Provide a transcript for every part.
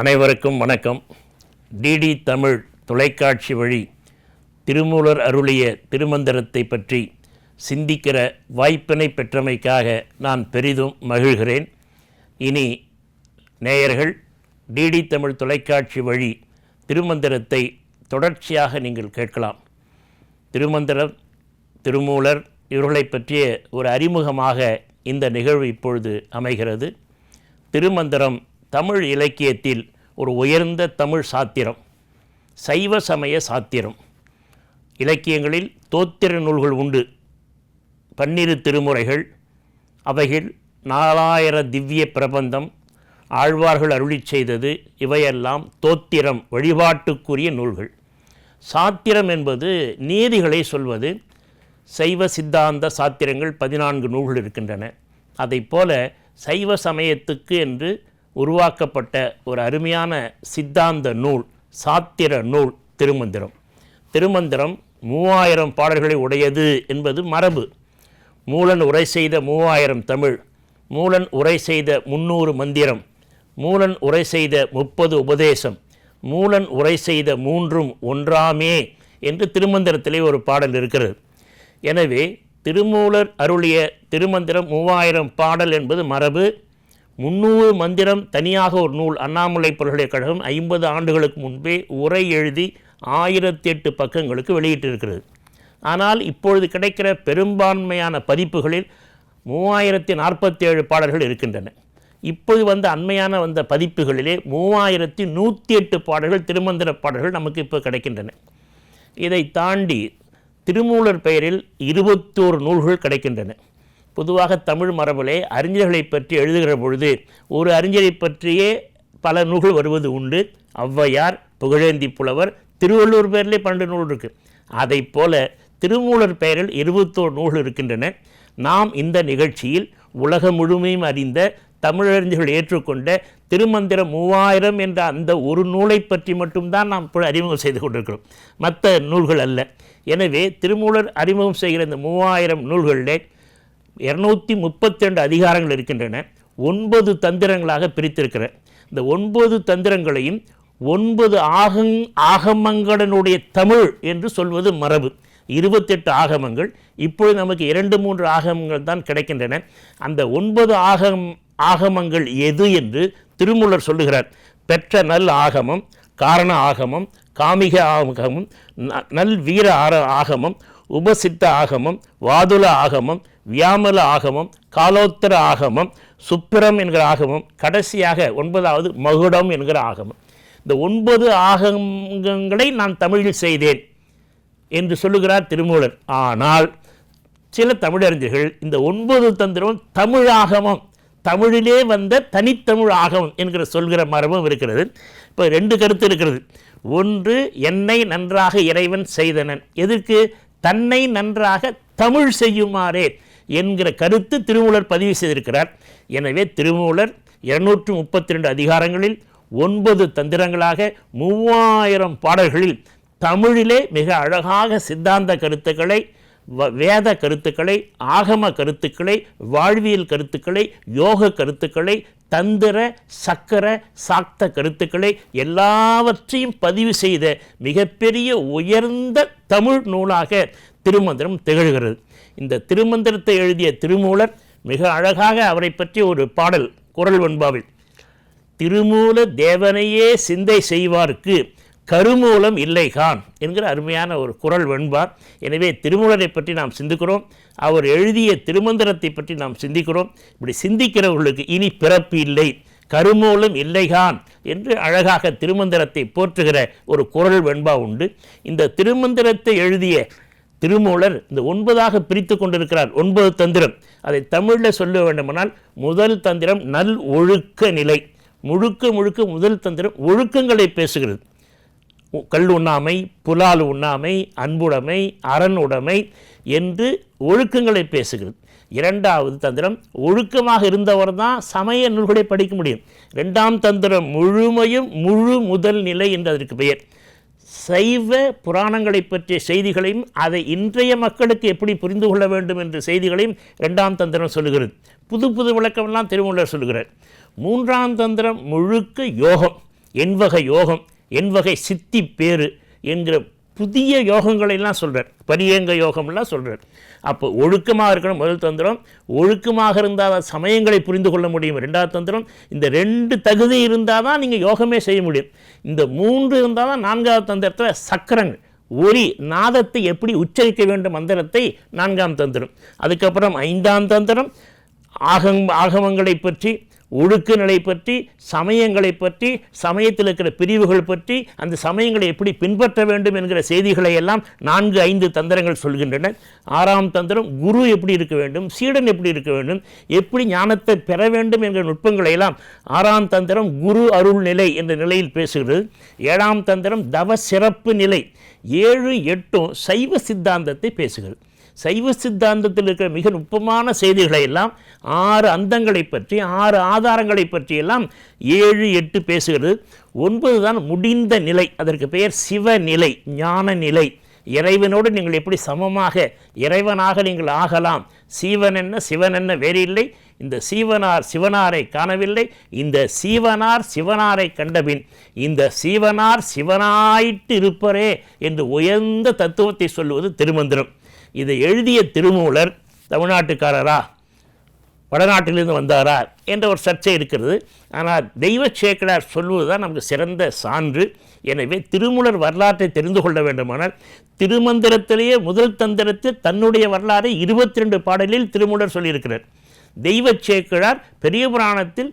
அனைவருக்கும் வணக்கம். டிடி தமிழ் தொலைக்காட்சி வழி திருமூலர் அருளிய திருமந்திரத்தை பற்றி சிந்திக்கிற வாய்ப்பினை பெற்றமைக்காக நான் பெரிதும் மகிழ்கிறேன். இனி நேயர்கள் டிடி தமிழ் தொலைக்காட்சி வழி திருமந்திரத்தை தொடர்ச்சியாக நீங்கள் கேட்கலாம். திருமந்திரம் திருமூலர் இவர்களை பற்றிய ஒரு அறிமுகமாக இந்த நிகழ்வு இப்பொழுது அமைகிறது. திருமந்திரம் தமிழ் இலக்கியத்தில் ஒரு உயர்ந்த தமிழ் சாத்திரம் சைவ சமய சாத்திரம். இலக்கியங்களில் தோத்திர நூல்கள் உண்டு. பன்னிரு திருமுறைகள் அவைகள் நாலாயிர திவ்ய பிரபந்தம் ஆழ்வார்கள் அருளிச் செய்தது இவையெல்லாம் தோத்திரம் வழிபாட்டுக்குரிய நூல்கள். சாத்திரம் என்பது நீதிகளை சொல்வது சைவ சித்தாந்த சாத்திரங்கள் பதினான்கு நூல்கள் இருக்கின்றன. அதைப் போல சைவ சமயத்துக்கு என்று உருவாக்கப்பட்ட ஒரு அருமையான சித்தாந்த நூல் சாத்திர நூல் திருமந்திரம். திருமந்திரம் மூவாயிரம் பாடல்களை உடையது என்பது மரபு. மூலன் உரை செய்த மூவாயிரம் தமிழ் மூலன் உரை செய்த முன்னூறு மந்திரம் மூலன் உரை செய்த முப்பது உபதேசம் மூலன் உரை செய்த மூன்றும் ஒன்றாமே என்று திருமந்திரத்திலே ஒரு பாடல் இருக்கிறது. எனவே திருமூலர் அருளிய திருமந்திரம் மூவாயிரம் பாடல் என்பது மரபு. முன்னூறு மந்திரம் தனியாக ஒரு நூல் அண்ணாமலை பல்கலைக்கழகம் ஐம்பது ஆண்டுகளுக்கு முன்பே உரை எழுதி ஆயிரத்தி எட்டு பக்கங்களுக்கு வெளியிட்டிருக்கிறது. ஆனால் இப்பொழுது கிடைக்கிற பெரும்பான்மையான பதிப்புகளில் மூவாயிரத்தி நாற்பத்தேழு பாடல்கள் இருக்கின்றன. இப்போது வந்த அண்மையான வந்த பதிப்புகளிலே மூவாயிரத்தி நூற்றி எட்டு பாடல்கள் திருமந்திர பாடல்கள் நமக்கு இப்போ கிடைக்கின்றன. இதை தாண்டி திருமூலர் பெயரில் இருபத்தோரு நூல்கள் கிடைக்கின்றன. பொதுவாக தமிழ் மரபிலே அறிஞர்களை பற்றி எழுதுகிற பொழுது ஒரு அறிஞரை பற்றியே பல நூல்கள் வருவது உண்டு. ஔவையார் புகழேந்தி புலவர் திருவள்ளூர் பெயரிலே பன்னெண்டு நூல் இருக்குது அதை போல திருமூலர் பெயரில் இருபத்தோரு நூல்கள் இருக்கின்றன. நாம் இந்த நிகழ்ச்சியில் உலகம் முழுமையும் அறிந்த தமிழறிஞர்கள் ஏற்றுக்கொண்ட திருமந்திரம் மூவாயிரம் என்ற அந்த ஒரு நூலை பற்றி மட்டும்தான் நாம் இப்போ அறிமுகம் செய்து கொண்டிருக்கிறோம். மற்ற நூல்கள் அல்ல. எனவே திருமூலர் அறிமுகம் செய்கிற இந்த மூவாயிரம் நூல்களிலே இரநூத்தி முப்பத்திரெண்டு அதிகாரங்கள் இருக்கின்றன. ஒன்பது தந்திரங்களாக பிரித்திருக்கிறேன் இந்த ஒன்பது தந்திரங்களையும் ஒன்பது ஆகங் ஆகமங்களினுடைய தமிழ் என்று சொல்வது மரபு. இருபத்தெட்டு ஆகமங்கள். இப்பொழுது நமக்கு இரண்டு மூன்று ஆகமங்கள் தான் கிடைக்கின்றன. அந்த ஒன்பது ஆகம் ஆகமங்கள் எது என்று திருமூலர் சொல்லுகிறார். பெற்ற நல் ஆகமம் காரண ஆகமம் காமிக ஆகமம் நல் வீர ஆர ஆகமம் உபசித்த ஆகமம் வாதுல ஆகமம் வியாமல ஆகமம் காலோத்தர ஆகமம் சுப்பிரம் என்கிற ஆகமம் கடைசியாக ஒன்பதாவது மகுடம் என்கிற ஆகமம். இந்த ஒன்பது ஆகங்களை நான் தமிழில் செய்தேன் என்று சொல்லுகிறார் திருமூலர். ஆனால் சில தமிழறிஞர்கள் இந்த ஒன்பது தந்திரம் தமிழாகமம் தமிழிலே வந்த தனித்தமிழ் ஆகமம் என்கிற சொல்கிற மரபும் இருக்கிறது. இப்போ ரெண்டு கருத்து இருக்கிறது. ஒன்று என்னை நன்றாக இறைவன் செய்தனன். எதற்கு? தன்னை நன்றாக தமிழ் செய்யுமாறே. என்கிற கருத்து திருமூலர் பதிவு செய்திருக்கிறார். எனவே திருமூலர் இருநூற்று முப்பத்தி ரெண்டு அதிகாரங்களில் ஒன்பது தந்திரங்களாக மூவாயிரம் பாடல்களில் தமிழிலே மிக அழகாக சித்தாந்த கருத்துக்களை வ- வேத கருத்துக்களை ஆகம கருத்துக்களை வாழ்வியல் கருத்துக்களை யோக கருத்துக்களை தந்திர சக்கர சாக்த கருத்துக்களை எல்லாவற்றையும் பதிவு செய்த மிகப்பெரிய உயர்ந்த தமிழ் நூலாக திருமந்திரம் திகழ்கிறது. இந்த திருமந்திரத்தை எழுதிய திருமூலர் மிக அழகாக அவரை பற்றி ஒரு பாடல் குரல் வெண்பாவில் திருமூல தேவனையே சிந்தை செய்வார்க்கு கருமூலம் இல்லைகான் என்கிற அருமையான ஒரு குரல் வெண்பார். எனவே திருமூலரை பற்றி நாம் சிந்திக்கிறோம். அவர் எழுதிய திருமந்திரத்தை பற்றி நாம் சிந்திக்கிறோம். இப்படி சிந்திக்கிறவர்களுக்கு இனி பிறப்பு இல்லை. கருமூலம் இல்லைகான் என்று அழகாக திருமந்திரத்தை போற்றுகிற ஒரு குரல் வெண்பா உண்டு. இந்த திருமந்திரத்தை எழுதிய திருமூலர் இந்த ஒன்பதாக பிரித்து கொண்டிருக்கிறார். ஒன்பது தந்திரம். அதை தமிழில் சொல்ல வேண்டுமானால் முதல் தந்திரம் நல் ஒழுக்க நிலை. முழுக்க முழுக்க முதல் தந்திரம் ஒழுக்கங்களை பேசுகிறது. கல் உண்ணாமை புலால் உண்ணாமை அன்புடைமை அரண் உடைமை என்று ஒழுக்கங்களை பேசுகிறது. இரண்டாவது தந்திரம் ஒழுக்கமாக இருந்தவர் தான் சமய நூல்களை படிக்க முடியும். ரெண்டாம் தந்திரம் முழுமையும் முழு முதல் நிலை என்று அதற்கு பெயர். சைவ புராணங்களை பற்றிய செய்திகளையும் அதை இன்றைய மக்களுக்கு எப்படி புரிந்து கொள்ள வேண்டும் என்ற செய்திகளையும் ரெண்டாம் தந்திரம் சொல்லுகிறது. புது புது விளக்கமெல்லாம் திருமூலர் சொல்லுகிறார். மூன்றாம் தந்திரம் முழுக்க யோகம் எண்வகை யோகம் எண்வகை சித்தி பேரு என்கிற புதிய யோகங்களெல்லாம் சொல்கிறார் பரியங்க யோகம்லாம் சொல்கிறார் அப்போ ஒழுக்கமாக இருக்கணும் முதல் தந்திரம். ஒழுக்கமாக இருந்தால் தான் சமயங்களை புரிந்து கொள்ள முடியும். ரெண்டாவது தந்திரம் இந்த ரெண்டு தகுதி இருந்தால் தான் நீங்கள் யோகமே செய்ய முடியும். இந்த மூன்று இருந்தால் தான் நான்காவது தந்திரத்தில் சக்கரங்கள். ஒரி நாதத்தை எப்படி உச்சரிக்க வேண்டும் மந்திரத்தை நான்காம் தந்திரம். அதுக்கப்புறம் ஐந்தாம் தந்திரம் ஆகம் ஆகமங்களை பற்றி ஒழுக்க நிலை பற்றி சமயங்களை பற்றி சமயத்தில் இருக்கிற பிரிவுகள் பற்றி அந்த சமயங்களை எப்படி பின்பற்ற வேண்டும் என்கிற செய்திகளை எல்லாம் நான்கு ஐந்து தந்திரங்கள் சொல்கின்றன. ஆறாம் தந்திரம் குரு எப்படி இருக்க வேண்டும் சீடன் எப்படி இருக்க வேண்டும் எப்படி ஞானத்தை பெற வேண்டும் என்கிற நுட்பங்களை எல்லாம் ஆறாம் தந்திரம் குரு அருள் நிலை என்ற நிலையில் பேசுகிறது. ஏழாம் தந்திரம் தவ சிறப்பு நிலை. ஏழு எட்டும் சைவ சித்தாந்தத்தை பேசுகிறது. சைவ சித்தாந்தத்தில் இருக்கிற மிக நுட்பமான செய்திகளை எல்லாம் ஆறு அந்தங்களை பற்றி ஆறு ஆதாரங்களை பற்றியெல்லாம் ஏழு எட்டு பேசுகிறது. ஒன்பது தான் முடிந்த நிலை. அதற்கு பெயர் சிவநிலை ஞான நிலை இறைவனோடு நீங்கள் எப்படி சமமாக இறைவனாக நீங்கள் ஆகலாம்? சீவன் என்ன சிவன் என்ன வேறு இல்லை. இந்த சீவனார் சிவனாரை காணவில்லை. இந்த சீவனார் சிவனாரை கண்டபின். இந்த சீவனார் சிவனாயிட்டு இருப்பரே என்று உயர்ந்த தத்துவத்தை சொல்லுவது திருமந்திரம். இதை எழுதிய திருமூலர் தமிழ்நாட்டுக்காரரா? வடநாட்டிலிருந்து வந்தாரா? என்ற ஒரு சர்ச்சை இருக்கிறது. ஆனால் தெய்வ சேக்கடார் சொல்வது தான் நமக்கு சிறந்த சான்று. எனவே திருமூலர் வரலாற்றை தெரிந்து கொள்ள வேண்டுமானால் திருமந்திரத்திலேயே முதல் தந்திரத்தில் தன்னுடைய வரலாறை இருபத்தி ரெண்டு பாடலில் திருமூலர் சொல்லியிருக்கிறார். தெய்வ சேக்கிழார் பெரிய புராணத்தில்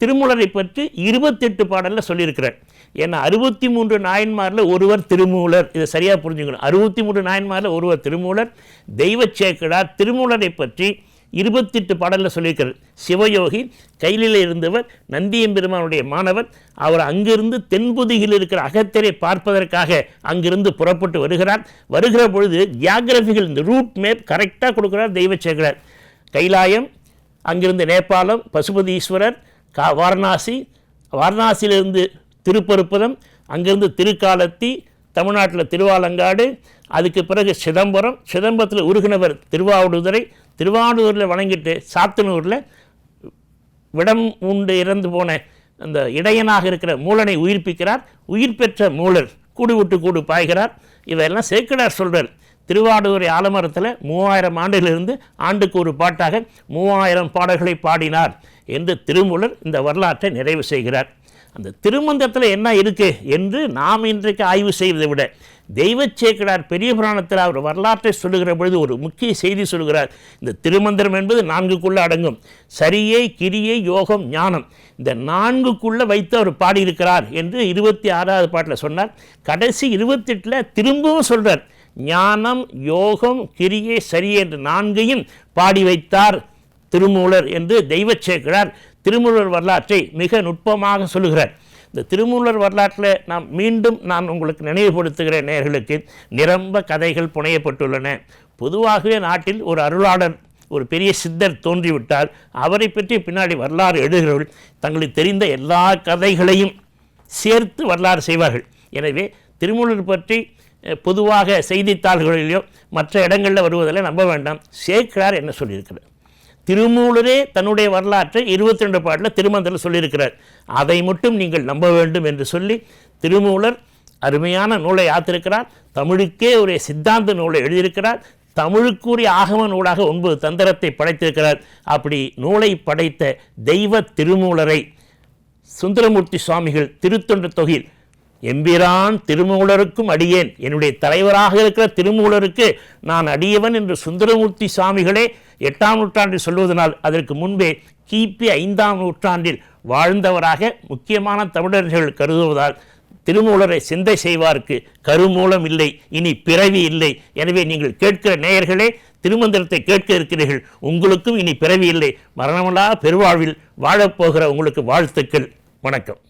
திருமூலரை பற்றி இருபத்தெட்டு பாடலில் சொல்லியிருக்கிறார். ஏன்னா அறுபத்தி மூன்று நாயன்மாரில் ஒருவர் திருமூலர். இதை சரியாக புரிஞ்சுக்கணும். அறுபத்தி மூன்று நாயன்மாரில் ஒருவர் திருமூலர் தெய்வ சேக்கிழார் திருமூலரை பற்றி இருபத்தெட்டு பாடலில் சொல்லியிருக்கிறார் சிவயோகி கையிலில் இருந்தவர் நந்தியம்பெருமானுடைய மாணவர் அவர் அங்கிருந்து தென்புதியில் இருக்கிற அகத்திரை பார்ப்பதற்காக அங்கிருந்து புறப்பட்டு வருகிறார். வருகிற பொழுது ஜியாகிரபிகள் இந்த ரூட் மேப் கரெக்டாக கொடுக்குறார் தெய்வ கைலாயம் அங்கிருந்து நேபாளம் பசுபதீஸ்வரர் கா வாரணாசி வாரணாசியிலிருந்து திருப்பருப்பதம் அங்கிருந்து திருக்காலத்தி தமிழ்நாட்டில் திருவாலங்காடு அதுக்கு பிறகு சிதம்பரம் சிதம்பரத்தில் உருகினவர் திருவாவடுதுறை திருவாவடுதுறையில் வணங்கிட்டு சாத்தனூரில் விடம் உண்டு இறந்து போன அந்த இடையனாக இருக்கிற மூலனை உயிர்ப்பிக்கிறார். உயிர் பெற்ற மூலர் கூடு விட்டு கூடு பாய்கிறார். இவையெல்லாம் சேக்கிடார் சொல்கிறார் திருவாடுதுறை ஆலமரத்தில் மூவாயிரம் ஆண்டிலிருந்து ஆண்டுக்கு ஒரு பாட்டாக மூவாயிரம் பாடல்களை பாடினார் என்று திருமூலர் இந்த வரலாற்றை நிறைவு செய்கிறார். அந்த திருமந்தத்தில் என்ன இருக்குது என்று நாம் இன்றைக்கு ஆய்வு செய்வதை விட தெய்வச்சேக்கடார் பெரிய புராணத்தில் அவர் வரலாற்றை சொல்லுகிற பொழுது ஒரு முக்கிய செய்தி சொல்கிறார் இந்த திருமந்திரம் என்பது நான்குக்குள்ளே அடங்கும். சரியை கிரியை யோகம் ஞானம் இந்த நான்குக்குள்ளே வைத்து அவர் பாடியிருக்கிறார் என்று இருபத்தி ஆறாவது பாட்டில் சொன்னார். கடைசி இருபத்தெட்டில் திரும்பவும் சொல்கிறார் ஞானம் யோகம் கிரியை சரி என்று நான்கையும் பாடி வைத்தார் திருமூலர் என்று தெய்வ திருமூலர் வரலாற்றை மிக நுட்பமாக சொல்லுகிறார். இந்த திருமூலர் வரலாற்றில் நாம் மீண்டும் நான் உங்களுக்கு நினைவுபடுத்துகிற நேர்களுக்கு நிரம்ப கதைகள் புனையப்பட்டுள்ளன. பொதுவாகவே நாட்டில் ஒரு அருளாளர் ஒரு பெரிய சித்தர் தோன்றிவிட்டால் அவரை பற்றி பின்னாடி வரலாறு எழுதுகிறவர்கள் தங்களுக்கு தெரிந்த எல்லா கதைகளையும் சேர்த்து வரலாறு செய்வார்கள். எனவே திருமூலர் பற்றி பொதுவாக செய்தித்தாள்களிலோ மற்ற இடங்களில் வருவதில் நம்ப வேண்டாம். சேக்கிரார் என்ன சொல்லியிருக்கிறார்? திருமூலரே தன்னுடைய வரலாற்றை இருபத்தி ரெண்டு பாட்டில் திருமந்தில் சொல்லியிருக்கிறார். அதை மட்டும் நீங்கள் நம்ப வேண்டும் என்று சொல்லி திருமூலர் அருமையான நூலை ஆத்திருக்கிறார். தமிழுக்கே ஒரு சித்தாந்த நூலை எழுதியிருக்கிறார். தமிழுக்குரிய ஆகம நூலாக ஒன்பது தந்திரத்தை படைத்திருக்கிறார். அப்படி நூலை படைத்த தெய்வ திருமூலரை சுந்தரமூர்த்தி சுவாமிகள் திருத்தொண்ட தொகையில் எம்பிரான் திருமூலருக்கும் அடியேன். என்னுடைய தலைவராக இருக்கிற திருமூலருக்கு நான் அடியவன் என்று சுந்தரமூர்த்தி சாமிகளே எட்டாம் நூற்றாண்டில் சொல்வதனால் அதற்கு முன்பே கிபி ஐந்தாம் நூற்றாண்டில் வாழ்ந்தவராக முக்கியமான தமிழர்கள் கருதுவதால் திருமூலரை சிந்தை செய்வார்க்கு கருமூலம் இல்லை இனி பிறவி இல்லை. எனவே நீங்கள் கேட்கிற நேயர்களே திருமந்திரத்தை கேட்க இருக்கிறீர்கள். உங்களுக்கும் இனி பிறவி இல்லை. மரணமில்லா பெருவாழ்வில் வாழப்போகிற உங்களுக்கு வாழ்த்துக்கள். வணக்கம்.